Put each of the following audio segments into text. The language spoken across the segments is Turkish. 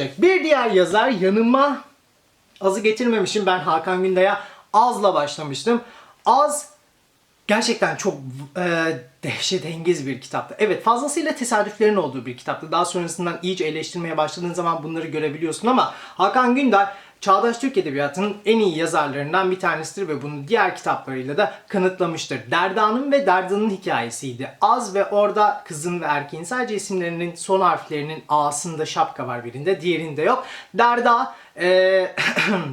gelmeyecek. Bir diğer yazar yanıma azı getirmemişim. Ben Hakan Günday'a azla başlamıştım. Az gerçekten çok e, dehşetengiz bir kitaptı. Evet fazlasıyla tesadüflerin olduğu bir kitaptı. Daha sonrasından iyice eleştirmeye başladığın zaman bunları görebiliyorsun ama Hakan Günday Çağdaş Türk Edebiyatı'nın en iyi yazarlarından bir tanesidir ve bunu diğer kitaplarıyla da kanıtlamıştır. Derda'nın ve Derda'nın hikayesiydi. Az ve orada kızın ve erkeğin sadece isimlerinin son harflerinin A'sında şapka var birinde, diğerinde yok. Derda eee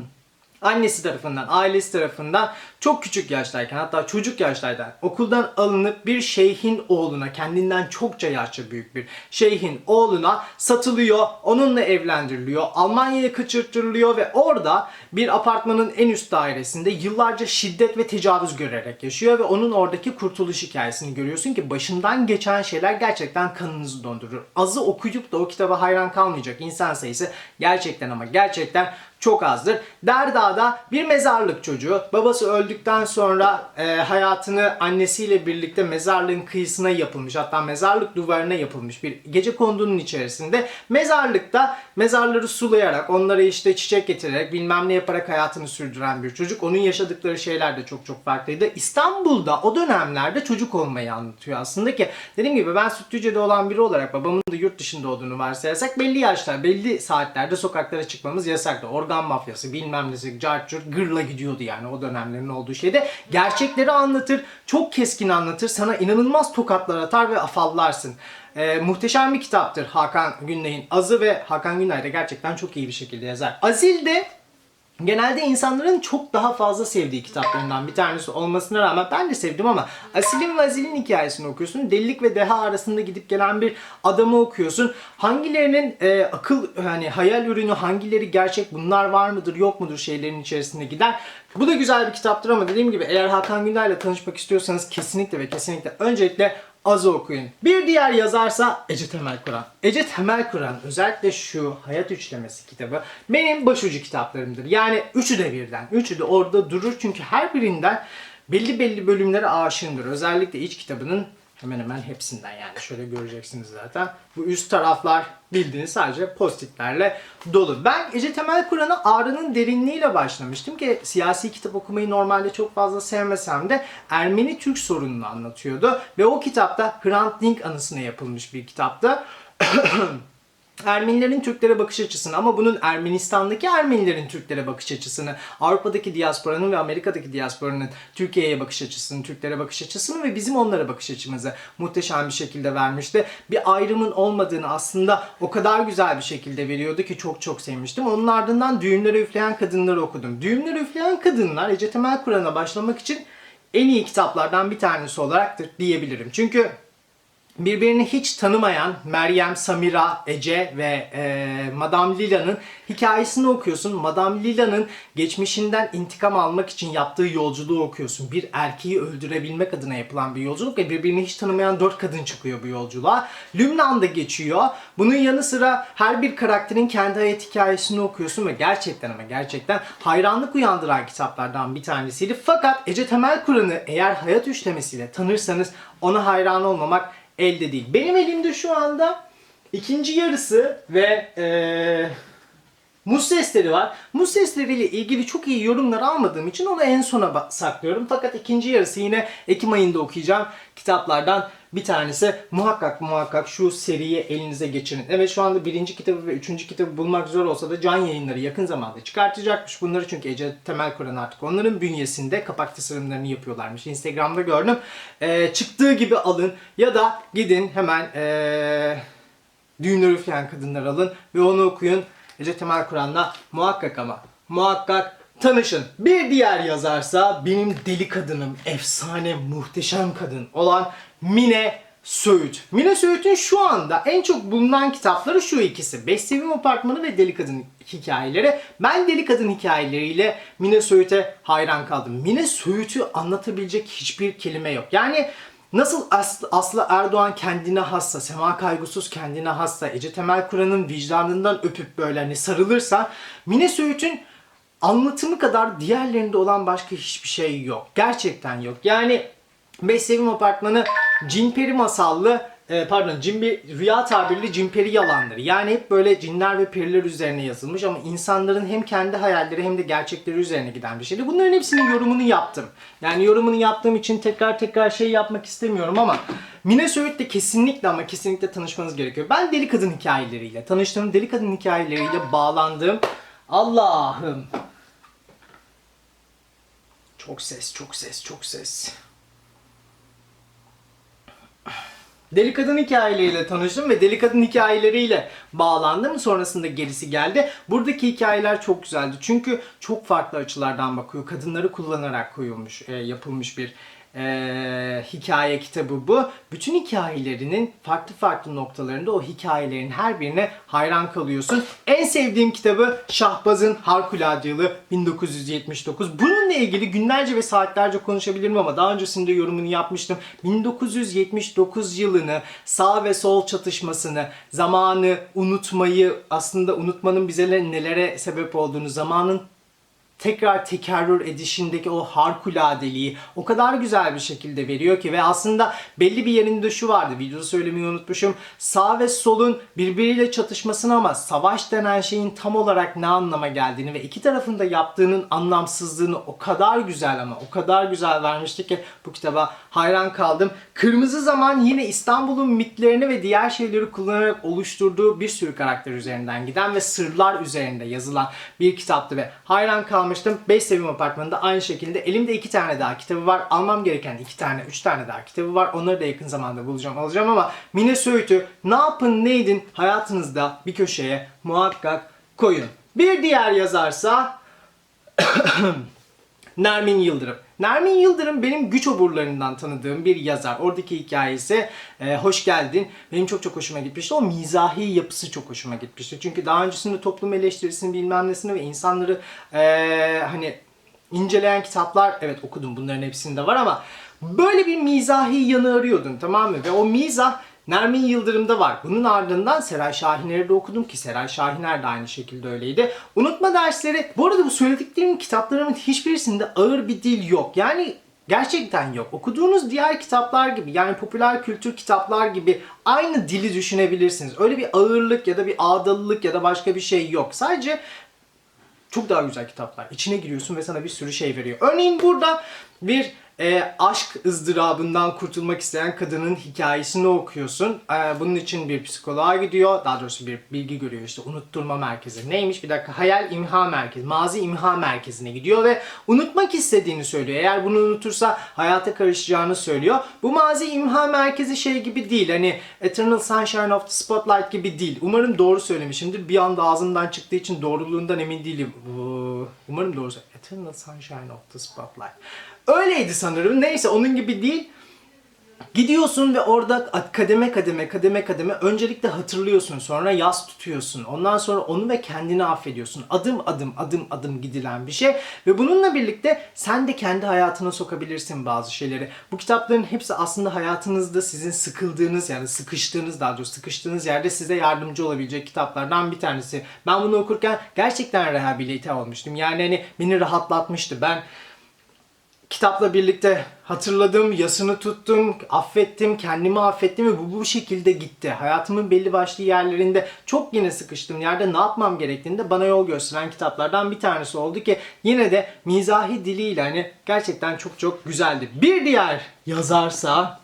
annesi tarafından, ailesi tarafından çok küçük yaştayken hatta çocuk yaştayken okuldan alınıp bir şeyhin oğluna, kendinden çokça yaşça büyük bir şeyhin oğluna satılıyor, onunla evlendiriliyor, Almanya'ya kaçırtırılıyor ve orada bir apartmanın en üst dairesinde yıllarca şiddet ve tecavüz görerek yaşıyor ve onun oradaki kurtuluş hikayesini görüyorsun ki başından geçen şeyler gerçekten kanınızı dondurur. Azı okuyup da o kitaba hayran kalmayacak insan sayısı gerçekten ama gerçekten çok azdır. Derda'da bir mezarlık çocuğu. Babası öldükten sonra e, hayatını annesiyle birlikte mezarlığın kıyısına yapılmış. Hatta mezarlık duvarına yapılmış bir gece kondunun içerisinde. Mezarlıkta mezarları sulayarak, onlara işte çiçek getirerek, bilmem ne yaparak hayatını sürdüren bir çocuk. Onun yaşadıkları şeyler de çok çok farklıydı. İstanbul'da o dönemlerde çocuk olmayı anlatıyor aslında ki. Dediğim gibi ben Sütlüce'de olan biri olarak babamın da yurt dışında olduğunu varsayarsak belli yaşlar, belli saatlerde sokaklara çıkmamız yasaktı. Organ mafyası, bilmem nesi, carçurt, gırla gidiyordu yani o dönemlerin olduğu şeyde. Gerçekleri anlatır, çok keskin anlatır, sana inanılmaz tokatlar atar ve afallarsın. Ee, muhteşem bir kitaptır Hakan Günay'ın Azı ve Hakan Günay da gerçekten çok iyi bir şekilde yazar. Azil de Genelde insanların çok daha fazla sevdiği kitaplarından bir tanesi olmasına rağmen ben de sevdim ama Asil'in ve Azil'in hikayesini okuyorsun. Delilik ve deha arasında gidip gelen bir adamı okuyorsun. Hangilerinin e, akıl hani hayal ürünü, hangileri gerçek, bunlar var mıdır, yok mudur şeylerin içerisinde gider. Bu da güzel bir kitaptır ama dediğim gibi eğer Hakan Günay'la tanışmak istiyorsanız kesinlikle ve kesinlikle öncelikle Azı okuyun. Bir diğer yazarsa Ece Temel Kur'an. Ece Temel Kur'an özellikle şu Hayat Üçlemesi kitabı benim başucu kitaplarımdır. Yani üçü de birden. Üçü de orada durur çünkü her birinden belli belli bölümlere aşığımdır. Özellikle iç kitabının hemen hemen hepsinden yani şöyle göreceksiniz zaten. Bu üst taraflar bildiğiniz sadece postitlerle dolu. Ben Ece Temel Kur'an'a Ağrı'nın derinliğiyle başlamıştım ki siyasi kitap okumayı normalde çok fazla sevmesem de Ermeni-Türk sorununu anlatıyordu. Ve o kitapta Hrant Dink anısına yapılmış bir kitaptı. Ermenilerin Türklere bakış açısını ama bunun Ermenistan'daki Ermenilerin Türklere bakış açısını, Avrupa'daki diasporanın ve Amerika'daki diasporanın Türkiye'ye bakış açısını, Türklere bakış açısını ve bizim onlara bakış açımızı muhteşem bir şekilde vermişti. Bir ayrımın olmadığını aslında o kadar güzel bir şekilde veriyordu ki çok çok sevmiştim. Onun ardından Düğümleri Üfleyen Kadınları okudum. Düğümleri Üfleyen Kadınlar Ece Temel Kur'an'a başlamak için en iyi kitaplardan bir tanesi olaraktır diyebilirim. Çünkü birbirini hiç tanımayan Meryem, Samira, Ece ve e, Madame Lila'nın hikayesini okuyorsun. Madame Lila'nın geçmişinden intikam almak için yaptığı yolculuğu okuyorsun. Bir erkeği öldürebilmek adına yapılan bir yolculuk ve birbirini hiç tanımayan dört kadın çıkıyor bu yolculuğa. Lübnan'da geçiyor. Bunun yanı sıra her bir karakterin kendi hayat hikayesini okuyorsun ve gerçekten ama gerçekten hayranlık uyandıran kitaplardan bir tanesiydi. Fakat Ece Temel Kur'an'ı eğer hayat üçlemesiyle tanırsanız ona hayran olmamak elde değil. Benim elimde şu anda ikinci yarısı ve eee Muz sesleri var. Muz sesleriyle ilgili çok iyi yorumlar almadığım için onu en sona saklıyorum. Fakat ikinci yarısı yine Ekim ayında okuyacağım kitaplardan bir tanesi. Muhakkak muhakkak şu seriyi elinize geçirin. Evet şu anda birinci kitabı ve üçüncü kitabı bulmak zor olsa da can yayınları yakın zamanda çıkartacakmış bunları. Çünkü Ece Temel Kur'an artık onların bünyesinde kapak tasarımlarını yapıyorlarmış. Instagram'da gördüm. Ee, çıktığı gibi alın ya da gidin hemen ee, Düğünler üfleyen kadınlar alın ve onu okuyun. Ece Temel Kur'an'la muhakkak ama muhakkak tanışın. Bir diğer yazarsa benim deli kadınım, efsane, muhteşem kadın olan Mine Söğüt. Mine Söğüt'ün şu anda en çok bulunan kitapları şu ikisi. Beş Sevim Apartmanı ve Deli Kadın hikayeleri. Ben Deli Kadın hikayeleriyle Mine Söğüt'e hayran kaldım. Mine Söğüt'ü anlatabilecek hiçbir kelime yok. Yani Nasıl Aslı, Erdoğan kendine hassa, Sema Kaygusuz kendine hassa, Ece Temel Kur'an'ın vicdanından öpüp böyle hani sarılırsa Mine Söğüt'ün anlatımı kadar diğerlerinde olan başka hiçbir şey yok. Gerçekten yok. Yani Beş Sevim Apartmanı Cinperi masallı e, pardon cin bir rüya tabirli cinperi yalanları. Yani hep böyle cinler ve periler üzerine yazılmış ama insanların hem kendi hayalleri hem de gerçekleri üzerine giden bir şeydi. Bunların hepsinin yorumunu yaptım. Yani yorumunu yaptığım için tekrar tekrar şey yapmak istemiyorum ama Mine Söğüt'le kesinlikle ama kesinlikle tanışmanız gerekiyor. Ben deli kadın hikayeleriyle tanıştığım, deli kadın hikayeleriyle bağlandığım Allah'ım. Çok ses, çok ses, çok ses. Deli Kadın hikayeleriyle tanıştım ve Deli Kadın hikayeleriyle bağlandım. Sonrasında gerisi geldi. Buradaki hikayeler çok güzeldi. Çünkü çok farklı açılardan bakıyor. Kadınları kullanarak koyulmuş, e, yapılmış bir e, hikaye kitabı bu. Bütün hikayelerinin farklı farklı noktalarında o hikayelerin her birine hayran kalıyorsun. En sevdiğim kitabı Şahbaz'ın Harikulade Yılı 1979. Bununla ilgili günlerce ve saatlerce konuşabilirim ama daha öncesinde yorumunu yapmıştım. 1979 yılını, sağ ve sol çatışmasını, zamanı unutmayı, aslında unutmanın bize nelere sebep olduğunu, zamanın tekrar tekerrür edişindeki o harikuladeliği o kadar güzel bir şekilde veriyor ki ve aslında belli bir yerinde şu vardı videoda söylemeyi unutmuşum sağ ve solun birbiriyle çatışmasını ama savaş denen şeyin tam olarak ne anlama geldiğini ve iki tarafın da yaptığının anlamsızlığını o kadar güzel ama o kadar güzel vermişti ki bu kitaba hayran kaldım. Kırmızı Zaman yine İstanbul'un mitlerini ve diğer şeyleri kullanarak oluşturduğu bir sürü karakter üzerinden giden ve sırlar üzerinde yazılan bir kitaptı ve hayran kalmıştım. 5 Sevim Apartmanı'nda aynı şekilde elimde iki tane daha kitabı var. Almam gereken iki tane, üç tane daha kitabı var. Onları da yakın zamanda bulacağım, alacağım ama Mine Söğüt'ü ne yapın ne edin hayatınızda bir köşeye muhakkak koyun. Bir diğer yazarsa Nermin Yıldırım. Nermin Yıldırım benim güç oburlarından tanıdığım bir yazar. Oradaki hikayesi e, hoş geldin. Benim çok çok hoşuma gitmişti. O mizahi yapısı çok hoşuma gitmişti. Çünkü daha öncesinde toplum eleştirisini bilmem nesini ve insanları e, hani inceleyen kitaplar evet okudum bunların hepsinde var ama böyle bir mizahi yanı arıyordun tamam mı? Ve o mizah Nermin Yıldırım'da var. Bunun ardından Seray Şahiner'i de okudum ki Seray Şahiner de aynı şekilde öyleydi. Unutma dersleri. Bu arada bu söylediklerim kitaplarımın hiçbirisinde ağır bir dil yok. Yani gerçekten yok. Okuduğunuz diğer kitaplar gibi yani popüler kültür kitaplar gibi aynı dili düşünebilirsiniz. Öyle bir ağırlık ya da bir ağdalılık ya da başka bir şey yok. Sadece çok daha güzel kitaplar. İçine giriyorsun ve sana bir sürü şey veriyor. Örneğin burada bir e, aşk ızdırabından kurtulmak isteyen kadının hikayesini okuyorsun. E, bunun için bir psikoloğa gidiyor. Daha doğrusu bir bilgi görüyor işte unutturma merkezi. Neymiş? Bir dakika hayal imha merkezi. Mazi imha merkezine gidiyor ve unutmak istediğini söylüyor. Eğer bunu unutursa hayata karışacağını söylüyor. Bu mazi imha merkezi şey gibi değil. Hani Eternal Sunshine of the Spotlight gibi değil. Umarım doğru söylemişimdir. Bir anda ağzımdan çıktığı için doğruluğundan emin değilim. Umarım doğru Eternal Sunshine of the Spotlight. Öyleydi sanırım. Neyse onun gibi değil. Gidiyorsun ve orada kademe kademe kademe kademe öncelikle hatırlıyorsun sonra yas tutuyorsun. Ondan sonra onu ve kendini affediyorsun. Adım adım adım adım gidilen bir şey ve bununla birlikte sen de kendi hayatına sokabilirsin bazı şeyleri. Bu kitapların hepsi aslında hayatınızda sizin sıkıldığınız yani sıkıştığınız daha doğrusu sıkıştığınız yerde size yardımcı olabilecek kitaplardan bir tanesi. Ben bunu okurken gerçekten rehabilite olmuştum. Yani hani beni rahatlatmıştı. Ben kitapla birlikte hatırladım, yasını tuttum, affettim, kendimi affettim ve bu bu şekilde gitti. Hayatımın belli başlı yerlerinde çok yine sıkıştığım yerde ne yapmam gerektiğinde bana yol gösteren kitaplardan bir tanesi oldu ki yine de mizahi diliyle hani gerçekten çok çok güzeldi. Bir diğer yazarsa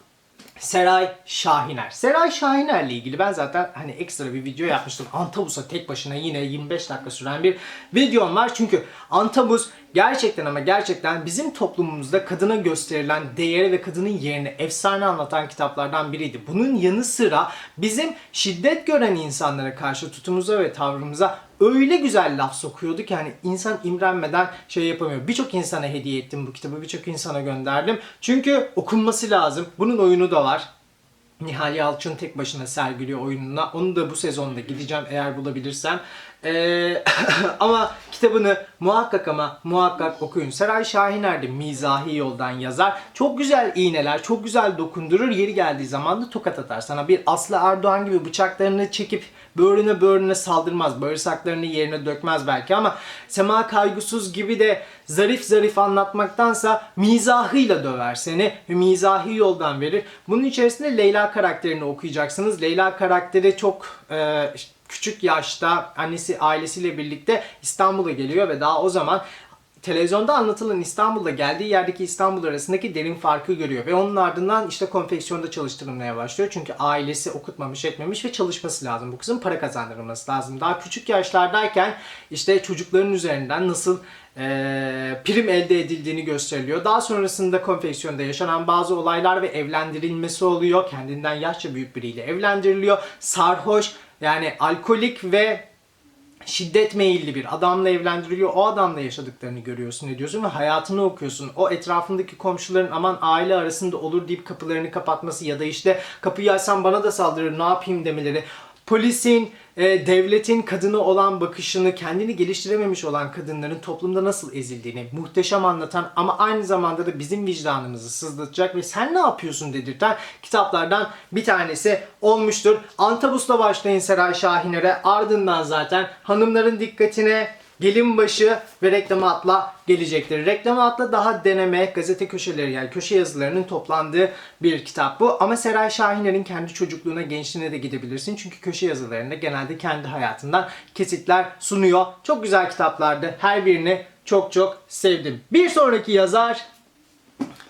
Seray Şahiner. Seray Şahiner'le ilgili ben zaten hani ekstra bir video yapmıştım. Antabus'a tek başına yine 25 dakika süren bir videom var. Çünkü Antabus gerçekten ama gerçekten bizim toplumumuzda kadına gösterilen değeri ve kadının yerini efsane anlatan kitaplardan biriydi. Bunun yanı sıra bizim şiddet gören insanlara karşı tutumuza ve tavrımıza öyle güzel laf sokuyordu ki hani insan imrenmeden şey yapamıyor. Birçok insana hediye ettim bu kitabı, birçok insana gönderdim. Çünkü okunması lazım. Bunun oyunu da var. Nihal Yalçın tek başına sergiliyor oyununa. Onu da bu sezonda gideceğim eğer bulabilirsem. Ee, ama kitabını muhakkak ama muhakkak okuyun. Seray Şahiner de mizahi yoldan yazar. Çok güzel iğneler, çok güzel dokundurur. Yeri geldiği zaman da tokat atar. Sana bir Aslı Erdoğan gibi bıçaklarını çekip böğrüne böğrüne saldırmaz. Bağırsaklarını yerine dökmez belki ama Sema Kaygısız gibi de zarif zarif anlatmaktansa mizahıyla döver seni mizahi yoldan verir. Bunun içerisinde Leyla karakterini okuyacaksınız. Leyla karakteri çok e, küçük yaşta annesi ailesiyle birlikte İstanbul'a geliyor ve daha o zaman televizyonda anlatılan İstanbul'da geldiği yerdeki İstanbul arasındaki derin farkı görüyor ve onun ardından işte konfeksiyonda çalıştırılmaya başlıyor. Çünkü ailesi okutmamış etmemiş ve çalışması lazım. Bu kızın para kazandırılması lazım. Daha küçük yaşlardayken işte çocukların üzerinden nasıl eee, prim elde edildiğini gösteriliyor. Daha sonrasında konfeksiyonda yaşanan bazı olaylar ve evlendirilmesi oluyor. Kendinden yaşça büyük biriyle evlendiriliyor. Sarhoş yani alkolik ve şiddet meyilli bir adamla evlendiriliyor. O adamla yaşadıklarını görüyorsun ediyorsun ve hayatını okuyorsun. O etrafındaki komşuların aman aile arasında olur deyip kapılarını kapatması ya da işte kapıyı açsam bana da saldırır ne yapayım demeleri. Polisin, e, devletin kadını olan bakışını, kendini geliştirememiş olan kadınların toplumda nasıl ezildiğini muhteşem anlatan ama aynı zamanda da bizim vicdanımızı sızlatacak ve sen ne yapıyorsun dedirten kitaplardan bir tanesi olmuştur. Antabus'la başlayın Seray Şahiner'e ardından zaten hanımların dikkatine Gelin başı ve reklama atla gelecektir. Reklama atla daha deneme, gazete köşeleri yani köşe yazılarının toplandığı bir kitap bu. Ama Seray Şahiner'in kendi çocukluğuna, gençliğine de gidebilirsin. Çünkü köşe yazılarında genelde kendi hayatından kesitler sunuyor. Çok güzel kitaplardı. Her birini çok çok sevdim. Bir sonraki yazar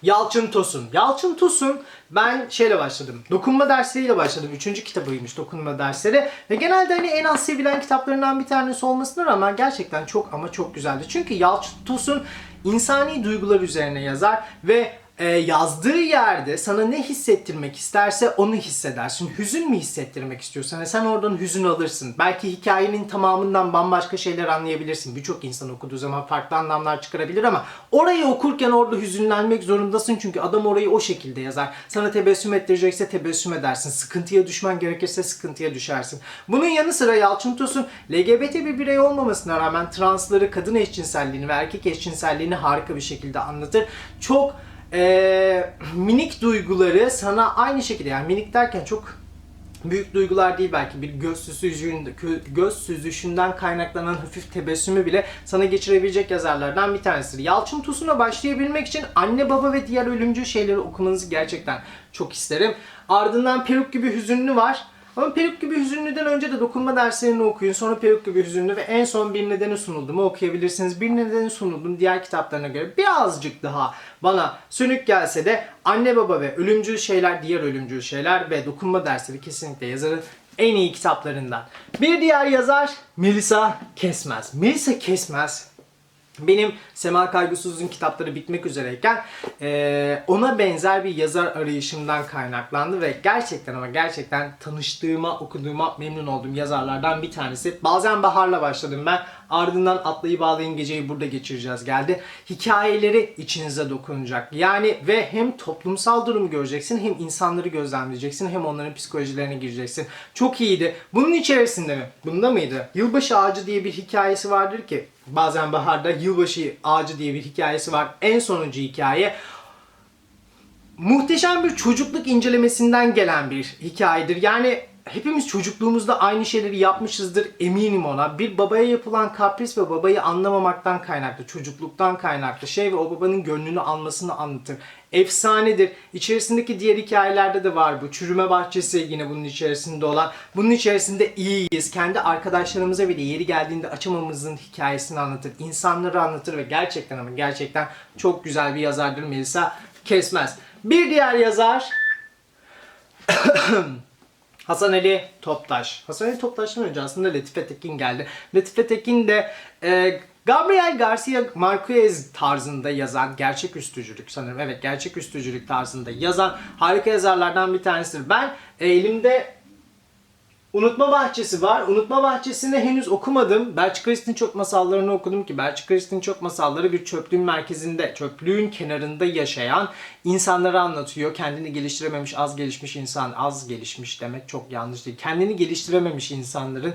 Yalçın Tosun. Yalçın Tosun ben şeyle başladım. Dokunma dersleriyle başladım. Üçüncü kitabıymış dokunma dersleri. Ve genelde hani en az sevilen kitaplarından bir tanesi olmasına rağmen gerçekten çok ama çok güzeldi. Çünkü Yalçın Tosun insani duygular üzerine yazar ve e, yazdığı yerde sana ne hissettirmek isterse onu hissedersin. Hüzün mü hissettirmek istiyorsan hani sen oradan hüzün alırsın. Belki hikayenin tamamından bambaşka şeyler anlayabilirsin. Birçok insan okuduğu zaman farklı anlamlar çıkarabilir ama orayı okurken orada hüzünlenmek zorundasın çünkü adam orayı o şekilde yazar. Sana tebessüm ettirecekse tebessüm edersin. Sıkıntıya düşmen gerekirse sıkıntıya düşersin. Bunun yanı sıra Yalçın Tosun LGBT bir birey olmamasına rağmen transları, kadın eşcinselliğini ve erkek eşcinselliğini harika bir şekilde anlatır. Çok ee, minik duyguları sana aynı şekilde yani minik derken çok büyük duygular değil belki bir göz süzüşünden, göz süzüşünden kaynaklanan hafif tebessümü bile sana geçirebilecek yazarlardan bir tanesidir. Yalçın Tosun'a başlayabilmek için anne baba ve diğer ölümcül şeyleri okumanızı gerçekten çok isterim. Ardından Peruk gibi hüzünlü var. Ama Peruk gibi hüzünlüden önce de dokunma derslerini okuyun. Sonra Peruk gibi hüzünlü ve en son bir nedeni sunuldu mu okuyabilirsiniz. Bir nedeni sunuldum diğer kitaplarına göre birazcık daha bana sönük gelse de anne baba ve ölümcül şeyler diğer ölümcül şeyler ve dokunma dersleri kesinlikle yazarın en iyi kitaplarından. Bir diğer yazar Melisa Kesmez. Melisa Kesmez benim Sema Kaygısız'ın kitapları bitmek üzereyken eee, ona benzer bir yazar arayışımdan kaynaklandı ve gerçekten ama gerçekten tanıştığıma, okuduğuma memnun olduğum yazarlardan bir tanesi. Bazen Bahar'la başladım ben. Ardından Atlayı Bağlayın Geceyi Burada Geçireceğiz geldi. Hikayeleri içinize dokunacak. Yani ve hem toplumsal durumu göreceksin hem insanları gözlemleyeceksin hem onların psikolojilerine gireceksin. Çok iyiydi. Bunun içerisinde mi? Bunda mıydı? Yılbaşı Ağacı diye bir hikayesi vardır ki bazen baharda yılbaşı ağacı diye bir hikayesi var. En sonuncu hikaye muhteşem bir çocukluk incelemesinden gelen bir hikayedir. Yani hepimiz çocukluğumuzda aynı şeyleri yapmışızdır eminim ona. Bir babaya yapılan kapris ve babayı anlamamaktan kaynaklı, çocukluktan kaynaklı şey ve o babanın gönlünü almasını anlatır. Efsanedir. İçerisindeki diğer hikayelerde de var bu. Çürüme bahçesi yine bunun içerisinde olan. Bunun içerisinde iyiyiz. Kendi arkadaşlarımıza bile yeri geldiğinde açamamızın hikayesini anlatır. İnsanları anlatır ve gerçekten ama gerçekten çok güzel bir yazardır Melisa Kesmez. Bir diğer yazar Hasan Ali Toptaş. Hasan Ali Toptaş'tan önce aslında Latife Tekin geldi. Latife Tekin de e, Gabriel Garcia Marquez tarzında yazan gerçeküstücülük sanırım. Evet gerçeküstücülük tarzında yazan harika yazarlardan bir tanesidir. Ben e, elimde Unutma Bahçesi var. Unutma Bahçesi'ni henüz okumadım. Belçika Krist'in çok masallarını okudum ki Belçika Krist'in çok masalları bir çöplüğün merkezinde, çöplüğün kenarında yaşayan insanları anlatıyor. Kendini geliştirememiş, az gelişmiş insan, az gelişmiş demek çok yanlış değil. Kendini geliştirememiş insanların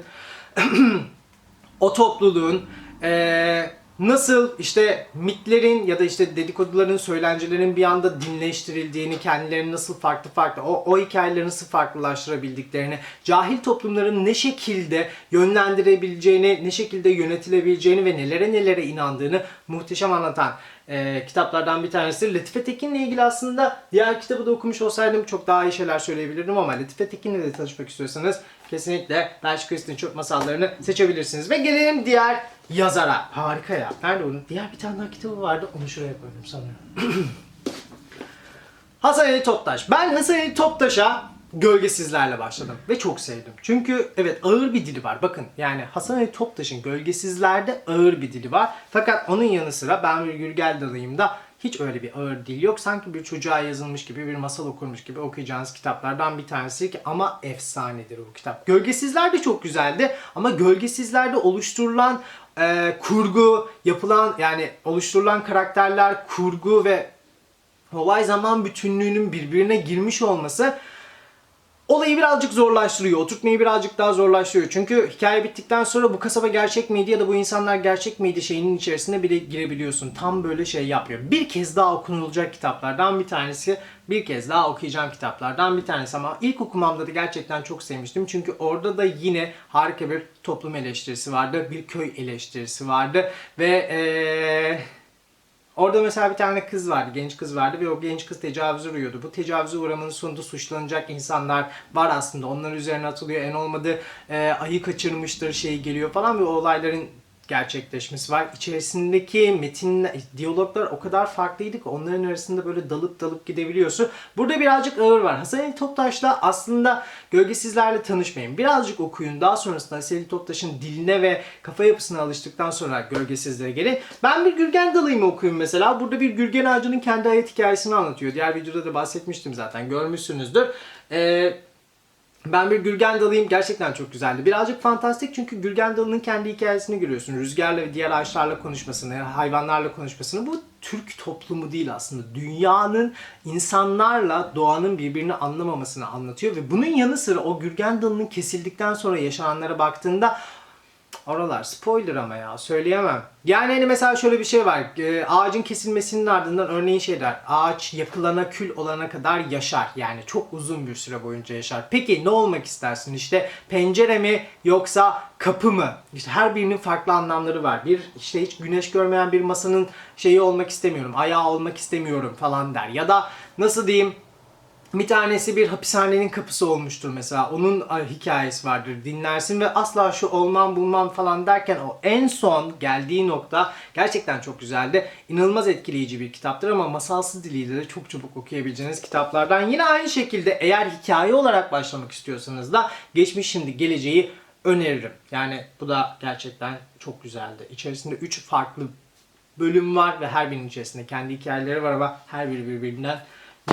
o topluluğun eee, nasıl işte mitlerin ya da işte dedikoduların, söylencelerin bir anda dinleştirildiğini, kendilerini nasıl farklı farklı, o, o hikayeleri nasıl farklılaştırabildiklerini, cahil toplumların ne şekilde yönlendirebileceğini, ne şekilde yönetilebileceğini ve nelere nelere inandığını muhteşem anlatan e, kitaplardan bir tanesi. Latife Tekin'le ilgili aslında diğer kitabı da okumuş olsaydım çok daha iyi şeyler söyleyebilirdim ama Latife Tekin'le de tanışmak istiyorsanız kesinlikle Belçika Kristin Çok masallarını seçebilirsiniz. Ve gelelim diğer yazara. Harika ya. Nerede onun? Diğer bir tane daha kitabı vardı. Onu şuraya koydum sanıyorum. Hasan Ali Toptaş. Ben Hasan Ali Toptaş'a Gölgesizlerle başladım ve çok sevdim. Çünkü evet ağır bir dili var. Bakın yani Hasan Ali Toptaş'ın Gölgesizler'de ağır bir dili var. Fakat onun yanı sıra Ben Bir Gürgel Dalıyım'da hiç öyle bir ağır dil yok. Sanki bir çocuğa yazılmış gibi, bir masal okurmuş gibi okuyacağınız kitaplardan bir tanesi ki ama efsanedir bu kitap. Gölgesizler de çok güzeldi ama Gölgesizler'de oluşturulan e, kurgu, yapılan yani oluşturulan karakterler, kurgu ve olay zaman bütünlüğünün birbirine girmiş olması olayı birazcık zorlaştırıyor. Oturtmayı birazcık daha zorlaştırıyor. Çünkü hikaye bittikten sonra bu kasaba gerçek miydi ya da bu insanlar gerçek miydi şeyinin içerisine bile girebiliyorsun. Tam böyle şey yapıyor. Bir kez daha okunulacak kitaplardan bir tanesi. Bir kez daha okuyacağım kitaplardan bir tanesi ama ilk okumamda da gerçekten çok sevmiştim. Çünkü orada da yine harika bir toplum eleştirisi vardı. Bir köy eleştirisi vardı. Ve eee Orada mesela bir tane kız vardı, genç kız vardı ve o genç kız tecavüze uğruyordu. Bu tecavüze uğramanın sonunda suçlanacak insanlar var aslında. Onların üzerine atılıyor. En olmadı e, ayı kaçırmıştır şey geliyor falan ve olayların gerçekleşmesi var. İçerisindeki metin, diyaloglar o kadar farklıydı ki onların arasında böyle dalıp dalıp gidebiliyorsun. Burada birazcık ağır var. Hasan Ali Toptaş'la aslında Gölgesizlerle tanışmayın. Birazcık okuyun. Daha sonrasında Hasan Ali Toptaş'ın diline ve kafa yapısına alıştıktan sonra Gölgesizlere gelin. Ben bir Gürgen Dalı'yı okuyun mesela. Burada bir Gürgen Ağacı'nın kendi hayat hikayesini anlatıyor. Diğer videoda da bahsetmiştim zaten. Görmüşsünüzdür. Eee ben bir Gürgen Dalı'yım. Gerçekten çok güzeldi. Birazcık fantastik çünkü Gürgen Dalı'nın kendi hikayesini görüyorsun. Rüzgarla ve diğer ağaçlarla konuşmasını, hayvanlarla konuşmasını. Bu Türk toplumu değil aslında. Dünyanın insanlarla doğanın birbirini anlamamasını anlatıyor ve bunun yanı sıra o Gürgen Dalı'nın kesildikten sonra yaşananlara baktığında Oralar spoiler ama ya söyleyemem. Yani hani mesela şöyle bir şey var. Ee, ağacın kesilmesinin ardından örneğin şey der. Ağaç yakılana kül olana kadar yaşar. Yani çok uzun bir süre boyunca yaşar. Peki ne olmak istersin? İşte pencere mi yoksa kapı mı? İşte her birinin farklı anlamları var. Bir işte hiç güneş görmeyen bir masanın şeyi olmak istemiyorum. Ayağı olmak istemiyorum falan der. Ya da nasıl diyeyim? Bir tanesi bir hapishanenin kapısı olmuştur mesela. Onun hikayesi vardır. Dinlersin ve asla şu olmam bulmam falan derken o en son geldiği nokta gerçekten çok güzeldi. İnanılmaz etkileyici bir kitaptır ama masalsı diliyle de çok çabuk okuyabileceğiniz kitaplardan. Yine aynı şekilde eğer hikaye olarak başlamak istiyorsanız da geçmiş şimdi geleceği öneririm. Yani bu da gerçekten çok güzeldi. İçerisinde 3 farklı bölüm var ve her birinin içerisinde kendi hikayeleri var ama her biri birbirinden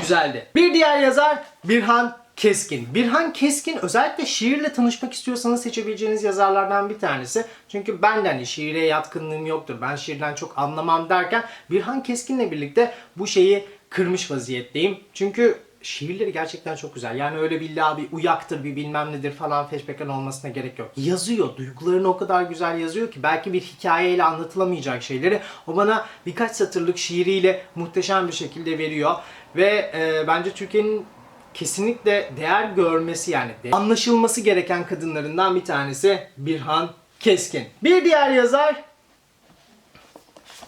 güzeldi. Bir diğer yazar Birhan Keskin. Birhan Keskin özellikle şiirle tanışmak istiyorsanız seçebileceğiniz yazarlardan bir tanesi. Çünkü ben de hani şiire yatkınlığım yoktur. Ben şiirden çok anlamam derken Birhan Keskin'le birlikte bu şeyi kırmış vaziyetteyim. Çünkü şiirleri gerçekten çok güzel. Yani öyle bir bir uyaktır, bir bilmem nedir falan feşbeken olmasına gerek yok. Yazıyor. Duygularını o kadar güzel yazıyor ki belki bir hikayeyle anlatılamayacak şeyleri o bana birkaç satırlık şiiriyle muhteşem bir şekilde veriyor. Ve e, bence Türkiye'nin kesinlikle değer görmesi yani de- anlaşılması gereken kadınlarından bir tanesi Birhan Keskin. Bir diğer yazar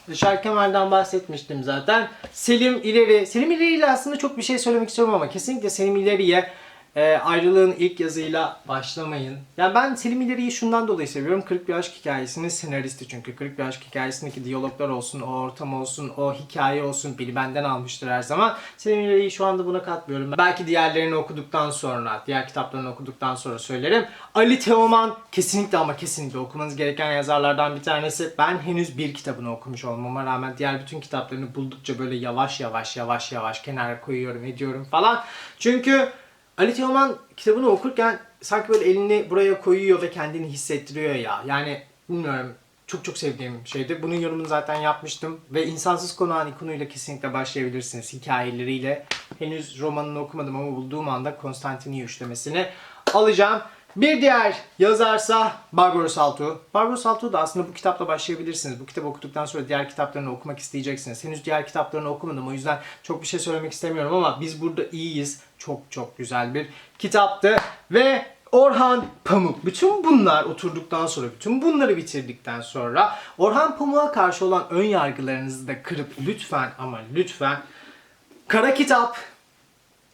Yaşar Kemal'den bahsetmiştim zaten. Selim İleri. Selim İleri ile aslında çok bir şey söylemek istiyorum ama kesinlikle Selim İleri'ye e, ayrılığın ilk yazıyla başlamayın. Yani ben Selim İleri'yi şundan dolayı seviyorum. Kırık Bir Aşk Hikayesi'nin senaristi çünkü. Kırık Bir Aşk Hikayesi'ndeki diyaloglar olsun, o ortam olsun, o hikaye olsun biri benden almıştır her zaman. Selim İleri'yi şu anda buna katmıyorum. Belki diğerlerini okuduktan sonra, diğer kitaplarını okuduktan sonra söylerim. Ali Teoman kesinlikle ama kesinlikle okumanız gereken yazarlardan bir tanesi. Ben henüz bir kitabını okumuş olmama rağmen diğer bütün kitaplarını buldukça böyle yavaş yavaş yavaş yavaş kenara koyuyorum ediyorum falan. Çünkü Ali Teoman kitabını okurken sanki böyle elini buraya koyuyor ve kendini hissettiriyor ya. Yani bilmiyorum çok çok sevdiğim şeydi. Bunun yorumunu zaten yapmıştım. Ve İnsansız Konağın ikonuyla kesinlikle başlayabilirsiniz. Hikayeleriyle. Henüz romanını okumadım ama bulduğum anda Konstantiniye üçlemesini alacağım. Bir diğer yazarsa Barbaros Altu. Barbaros Altu da aslında bu kitapla başlayabilirsiniz. Bu kitabı okuduktan sonra diğer kitaplarını okumak isteyeceksiniz. Henüz diğer kitaplarını okumadım o yüzden çok bir şey söylemek istemiyorum ama biz burada iyiyiz. Çok çok güzel bir kitaptı ve Orhan Pamuk. Bütün bunlar oturduktan sonra, bütün bunları bitirdikten sonra Orhan Pamuk'a karşı olan ön yargılarınızı da kırıp lütfen ama lütfen Kara Kitap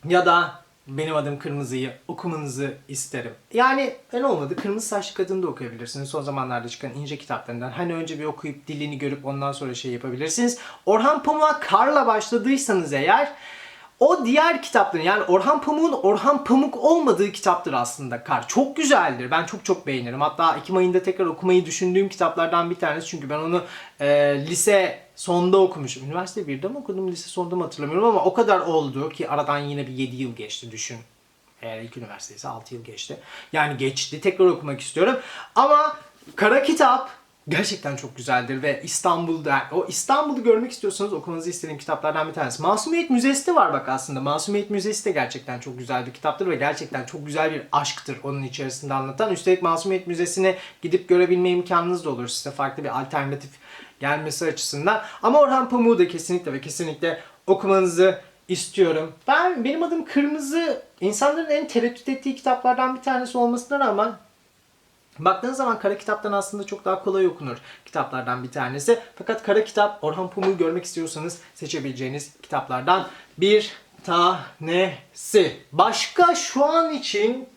ya da benim adım Kırmızı'yı okumanızı isterim. Yani en olmadı Kırmızı Saçlı Kadın'ı da okuyabilirsiniz. Son zamanlarda çıkan ince kitaplarından. Hani önce bir okuyup dilini görüp ondan sonra şey yapabilirsiniz. Orhan Pamuk'a Kar'la başladıysanız eğer o diğer kitapların yani Orhan Pamuk'un Orhan Pamuk olmadığı kitaptır aslında Kar. Çok güzeldir. Ben çok çok beğenirim. Hatta Ekim ayında tekrar okumayı düşündüğüm kitaplardan bir tanesi. Çünkü ben onu e, lise sonda okumuşum. Üniversite 1'de mi okudum, lise sonda mı hatırlamıyorum ama o kadar oldu ki aradan yine bir 7 yıl geçti düşün. Eğer ilk üniversiteyse 6 yıl geçti. Yani geçti. Tekrar okumak istiyorum. Ama Kara Kitap gerçekten çok güzeldir ve İstanbul'da o İstanbul'u görmek istiyorsanız okumanızı istediğim kitaplardan bir tanesi. Masumiyet Müzesi var bak aslında. Masumiyet Müzesi de gerçekten çok güzel bir kitaptır ve gerçekten çok güzel bir aşktır onun içerisinde anlatan. Üstelik Masumiyet Müzesi'ne gidip görebilme imkanınız da olur size farklı bir alternatif gelmesi açısından. Ama Orhan Pamuk'u da kesinlikle ve kesinlikle okumanızı istiyorum. Ben benim adım Kırmızı insanların en tereddüt ettiği kitaplardan bir tanesi olmasına rağmen Baktığınız zaman kara kitaptan aslında çok daha kolay okunur kitaplardan bir tanesi. Fakat kara kitap Orhan Pamuk'u görmek istiyorsanız seçebileceğiniz kitaplardan bir tanesi. Başka şu an için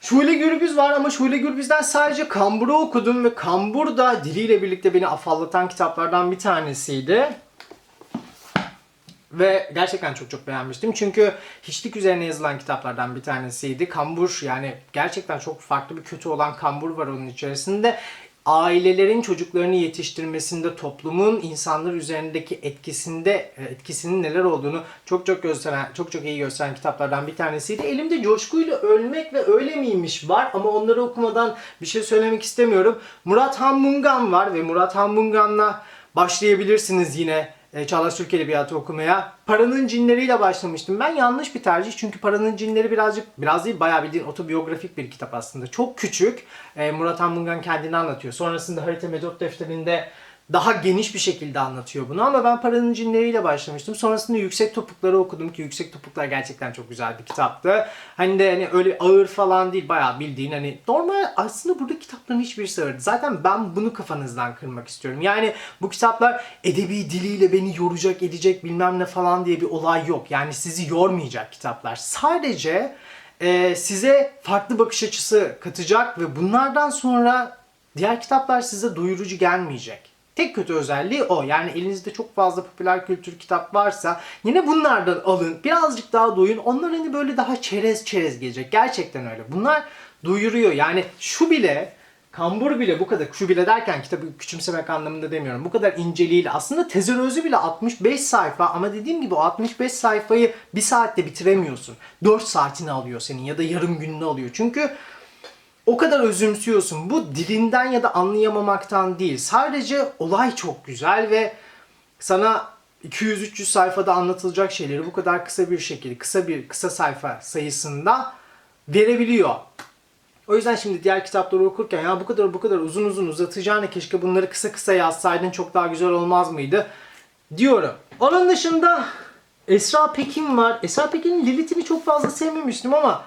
Şule Gürbüz var ama Şule Gürbüz'den sadece Kambur'u okudum ve Kambur da diliyle birlikte beni afallatan kitaplardan bir tanesiydi. Ve gerçekten çok çok beğenmiştim. Çünkü hiçlik üzerine yazılan kitaplardan bir tanesiydi. Kambur yani gerçekten çok farklı bir kötü olan kambur var onun içerisinde. Ailelerin çocuklarını yetiştirmesinde toplumun insanlar üzerindeki etkisinde etkisinin neler olduğunu çok çok gösteren çok çok iyi gösteren kitaplardan bir tanesiydi. Elimde Coşkuyla Ölmek ve Öyle miymiş var ama onları okumadan bir şey söylemek istemiyorum. Murat Han Mungan var ve Murat Han Mungan'la başlayabilirsiniz yine e, Çağdaş Türk Edebiyatı okumaya. Paranın Cinleri'yle başlamıştım. Ben yanlış bir tercih çünkü Paranın Cinleri birazcık, biraz değil bayağı bildiğin otobiyografik bir kitap aslında. Çok küçük. E, Murat Anmungan kendini anlatıyor. Sonrasında Harita Medot Defteri'nde daha geniş bir şekilde anlatıyor bunu ama ben Paranın Cinleri'yle başlamıştım. Sonrasında Yüksek Topukları okudum ki Yüksek Topuklar gerçekten çok güzel bir kitaptı. Hani de hani öyle ağır falan değil bayağı bildiğin hani normal aslında burada kitapların hiçbirisi ağır. Zaten ben bunu kafanızdan kırmak istiyorum. Yani bu kitaplar edebi diliyle beni yoracak edecek bilmem ne falan diye bir olay yok. Yani sizi yormayacak kitaplar. Sadece e, size farklı bakış açısı katacak ve bunlardan sonra diğer kitaplar size doyurucu gelmeyecek. Tek kötü özelliği o. Yani elinizde çok fazla popüler kültür kitap varsa yine bunlardan alın. Birazcık daha doyun. Onlar hani böyle daha çerez çerez gelecek. Gerçekten öyle. Bunlar doyuruyor. Yani şu bile Kambur bile bu kadar, şu bile derken kitabı küçümsemek anlamında demiyorum. Bu kadar inceliğiyle aslında tezerözü bile 65 sayfa ama dediğim gibi o 65 sayfayı bir saatte bitiremiyorsun. 4 saatini alıyor senin ya da yarım gününü alıyor. Çünkü o kadar özümsüyorsun. Bu dilinden ya da anlayamamaktan değil. Sadece olay çok güzel ve sana 200-300 sayfada anlatılacak şeyleri bu kadar kısa bir şekilde, kısa bir kısa sayfa sayısında verebiliyor. O yüzden şimdi diğer kitapları okurken ya bu kadar bu kadar uzun uzun uzatacağına keşke bunları kısa kısa yazsaydın çok daha güzel olmaz mıydı diyorum. Onun dışında Esra Pekin var. Esra Pekin'in Lilith'ini çok fazla sevmemiştim ama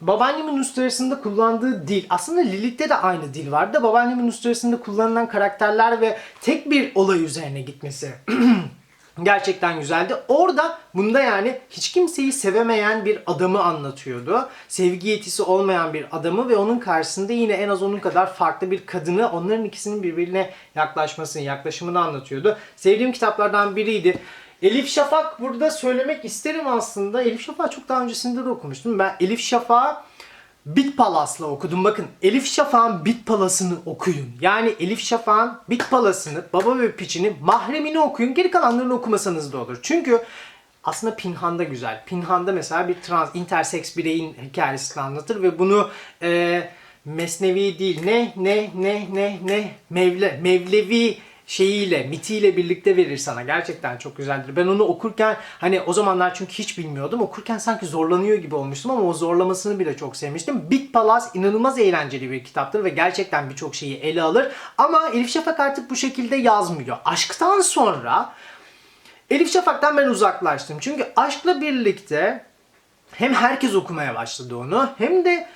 babaannemin usturasında kullandığı dil aslında Lilith'te de aynı dil vardı da babaannemin usturasında kullanılan karakterler ve tek bir olay üzerine gitmesi gerçekten güzeldi. Orada bunda yani hiç kimseyi sevemeyen bir adamı anlatıyordu. Sevgi yetisi olmayan bir adamı ve onun karşısında yine en az onun kadar farklı bir kadını onların ikisinin birbirine yaklaşmasını, yaklaşımını anlatıyordu. Sevdiğim kitaplardan biriydi. Elif Şafak burada söylemek isterim aslında. Elif Şafak çok daha öncesinde de okumuştum. Ben Elif Şafak'ı Bit Palas'la okudum. Bakın Elif Şafak'ın Bit Palas'ını okuyun. Yani Elif Şafak'ın Bit Palas'ını, Baba ve Piçini, Mahremini okuyun. Geri kalanlarını okumasanız da olur. Çünkü aslında Pinhan'da güzel. Pinhan'da mesela bir trans, intersex bireyin hikayesini anlatır ve bunu e, Mesnevi değil ne ne ne ne ne Mevle, Mevlevi şeyiyle, mitiyle birlikte verir sana. Gerçekten çok güzeldir. Ben onu okurken hani o zamanlar çünkü hiç bilmiyordum. Okurken sanki zorlanıyor gibi olmuştum ama o zorlamasını bile çok sevmiştim. Bit Palace inanılmaz eğlenceli bir kitaptır ve gerçekten birçok şeyi ele alır. Ama Elif Şafak artık bu şekilde yazmıyor. Aşktan sonra Elif Şafak'tan ben uzaklaştım. Çünkü aşkla birlikte hem herkes okumaya başladı onu hem de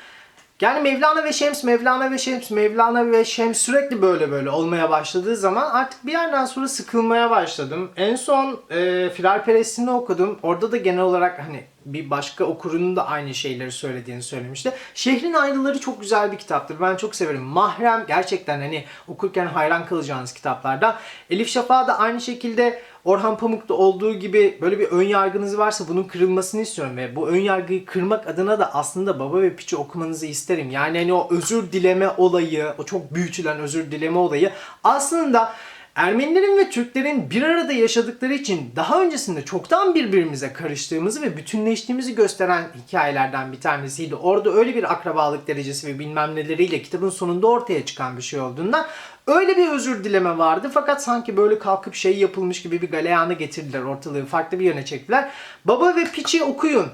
yani Mevlana ve Şems, Mevlana ve Şems, Mevlana ve Şems sürekli böyle böyle olmaya başladığı zaman artık bir yerden sonra sıkılmaya başladım. En son e, Firar Perest'ini okudum. Orada da genel olarak hani bir başka okurunun da aynı şeyleri söylediğini söylemişti. Şehrin Ayrıları çok güzel bir kitaptır. Ben çok severim. Mahrem gerçekten hani okurken hayran kalacağınız kitaplardan. Elif Şafak'a da aynı şekilde Orhan Pamuk'ta olduğu gibi böyle bir ön yargınız varsa bunun kırılmasını istiyorum ve bu ön yargıyı kırmak adına da aslında Baba ve Piç'i okumanızı isterim. Yani hani o özür dileme olayı, o çok büyütülen özür dileme olayı aslında Ermenilerin ve Türklerin bir arada yaşadıkları için daha öncesinde çoktan birbirimize karıştığımızı ve bütünleştiğimizi gösteren hikayelerden bir tanesiydi. Orada öyle bir akrabalık derecesi ve bilmem neleriyle kitabın sonunda ortaya çıkan bir şey olduğundan öyle bir özür dileme vardı. Fakat sanki böyle kalkıp şey yapılmış gibi bir galeyana getirdiler ortalığı farklı bir yöne çektiler. Baba ve Piç'i okuyun.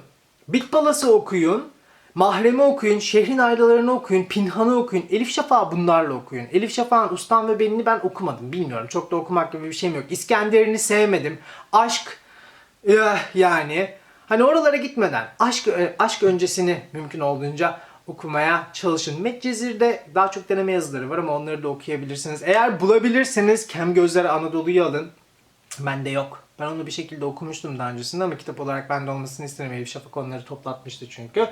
Bit Palas'ı okuyun. Mahremi okuyun, Şehrin Ayralarını okuyun, Pinhan'ı okuyun, Elif Şafak'ı bunlarla okuyun. Elif Şafak'ın Ustan ve Benini ben okumadım, bilmiyorum. Çok da okumak gibi bir şeyim yok. İskender'ini sevmedim. Aşk, eh, yani. Hani oralara gitmeden aşk, e, aşk öncesini mümkün olduğunca okumaya çalışın. Medcezir'de daha çok deneme yazıları var ama onları da okuyabilirsiniz. Eğer bulabilirseniz Kem Gözleri Anadolu'yu alın. Bende yok. Ben onu bir şekilde okumuştum daha öncesinde ama kitap olarak bende olmasını isterim. Elif Şafak onları toplatmıştı çünkü.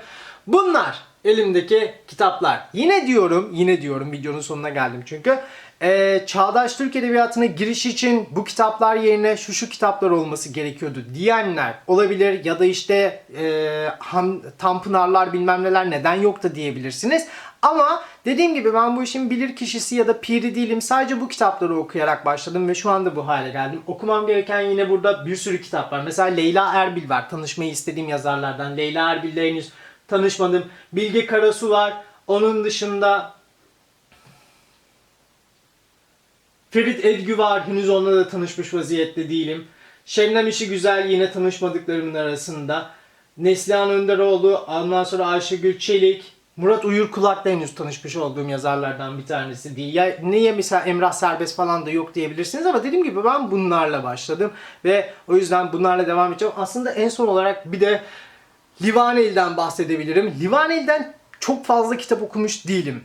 Bunlar elimdeki kitaplar. Yine diyorum, yine diyorum videonun sonuna geldim çünkü. Ee, Çağdaş Türk Edebiyatı'na giriş için bu kitaplar yerine şu şu kitaplar olması gerekiyordu diyenler olabilir ya da işte e, ham, Tanpınarlar bilmem neler neden yok da diyebilirsiniz. Ama dediğim gibi ben bu işin bilir kişisi ya da piri değilim. Sadece bu kitapları okuyarak başladım ve şu anda bu hale geldim. Okumam gereken yine burada bir sürü kitap var. Mesela Leyla Erbil var. Tanışmayı istediğim yazarlardan. Leyla Erbil'le henüz tanışmadım. Bilge Karasu var. Onun dışında Ferit Edgü var. Henüz onunla da tanışmış vaziyette değilim. Şebnem İşi Güzel yine tanışmadıklarımın arasında. Neslihan Önderoğlu, ondan sonra Ayşegül Çelik, Murat Uyur Kulak'la henüz tanışmış olduğum yazarlardan bir tanesi değil. Ya niye mesela Emrah Serbest falan da yok diyebilirsiniz ama dediğim gibi ben bunlarla başladım ve o yüzden bunlarla devam edeceğim. Aslında en son olarak bir de Livaneli'den bahsedebilirim. Livaneli'den çok fazla kitap okumuş değilim.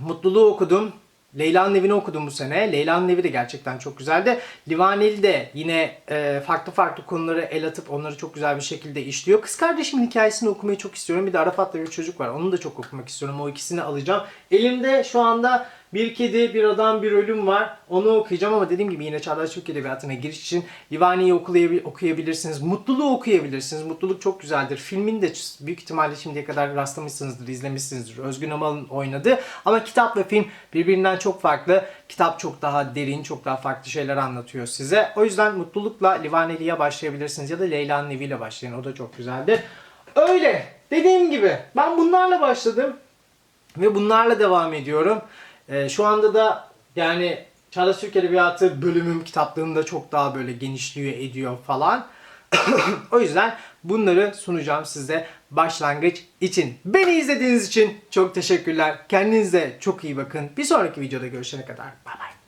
Mutluluğu okudum. Leyla'nın evini okudum bu sene. Leyla'nın evi de gerçekten çok güzeldi. Livaneli de yine e, farklı farklı konuları el atıp onları çok güzel bir şekilde işliyor. Kız kardeşimin hikayesini okumayı çok istiyorum. Bir de Arafat'ta bir çocuk var. Onu da çok okumak istiyorum. O ikisini alacağım. Elimde şu anda bir kedi, bir adam, bir ölüm var. Onu okuyacağım ama dediğim gibi yine Çağdaş Türk Edebiyatı'na giriş için okuyabil- okuyabilirsiniz. Mutluluğu okuyabilirsiniz. Mutluluk çok güzeldir. Filmin de büyük ihtimalle şimdiye kadar rastlamışsınızdır, izlemişsinizdir. Özgün Amal'ın oynadığı. Ama kitap ve film birbirinden çok farklı. Kitap çok daha derin, çok daha farklı şeyler anlatıyor size. O yüzden mutlulukla Livaneli'ye başlayabilirsiniz ya da Leyla'nın eviyle başlayın. O da çok güzeldir. Öyle. Dediğim gibi ben bunlarla başladım. Ve bunlarla devam ediyorum. Ee, şu anda da yani Çağdaş Türk Edebiyatı bölümüm kitaplığında çok daha böyle genişliyor ediyor falan. o yüzden bunları sunacağım size başlangıç için. Beni izlediğiniz için çok teşekkürler. Kendinize çok iyi bakın. Bir sonraki videoda görüşene kadar bay bay.